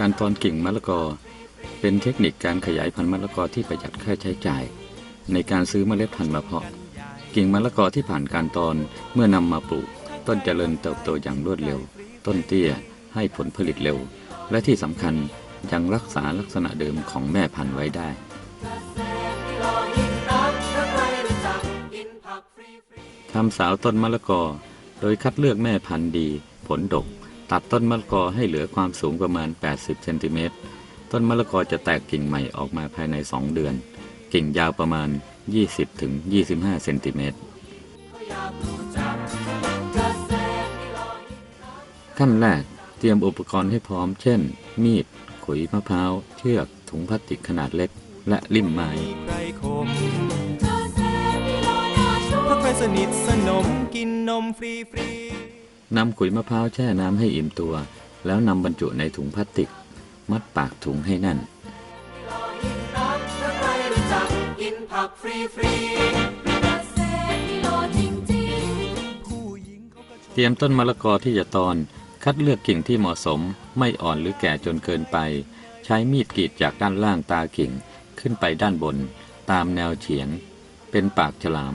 การตอนกิ่งมะละกอ เป็นเทคนิคการขยายพันธุ์มะละกอที่ประหยัดค่าใช้จ่าย ในการซื้อเมล็ดพันธุ์มาเพาะ กิ่งมะละกอที่ผ่านการตอนเมื่อนำมาปลูก ต้นเจริญเติบโตอย่างรวดเร็ว ต้นเตี้ยให้ผลผลิตเร็ว และที่สำคัญยังรักษาลักษณะเดิมของแม่พันธุ์ไว้ได้ทำสาวต้นมะละกอ โดยคัดเลือกแม่พันธุ์ดี ผลดก ตัดต้นมะละกอให้เหลือความสูงประมาณ 80เซนติเมตร ต้นมะละกอจะแตกกิ่งใหม่ออกมาภายใน 2 เดือน กิ่งยาวประมาณ 20ถึง25เซนติเมตร ขั้นแรกเตรียมอุปกรณ์ให้พร้อม เช่น มีด ขุยมะพร้าว เชือก ถุงพลาสติกขนาดเล็ก และลิ่มไม้ถ้าใครสนิทสนมกินนมฟรีฟรี นำขุยมะพร้าวแช่น้ำให้อิ่มตัว แล้วนำบรรจุในถุงพลาสติก มัดปากถุงให้แน่นเขาก็ชอบเตรียมต้นมะละกอที่จะตอน คัดเลือกกิ่งที่เหมาะสม ไม่อ่อนหรือแก่จนเกินไป ใช้มีดกรีดจากด้านล่างตากิ่ง ขึ้นไปด้านบน ตามแนวเฉียง เป็นปากฉลาม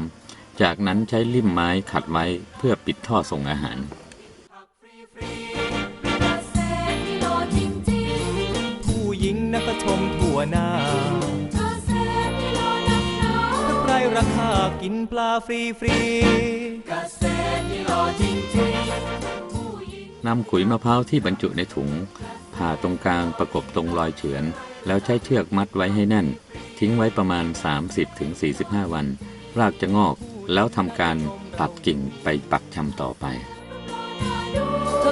จากนั้นใช้ลิ่มไม้ขัดไว้เพื่อปิดท่อส่งอาหาร ชมทั่วหน้าถ้าใครราคากินปลาฟรีฟรีนำขุยมะพร้าวที่บรรจุในถุง ผ่าตรงกลางประกบตรงรอยเฉือน แล้วใช้เชือกมัดไว้ให้แน่น ทิ้งไว้ประมาณ 30-45 วัน รากจะงอกแล้วทำการตัดกิ่งไปปักชำต่อไป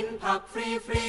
กินผักฟรีฟรี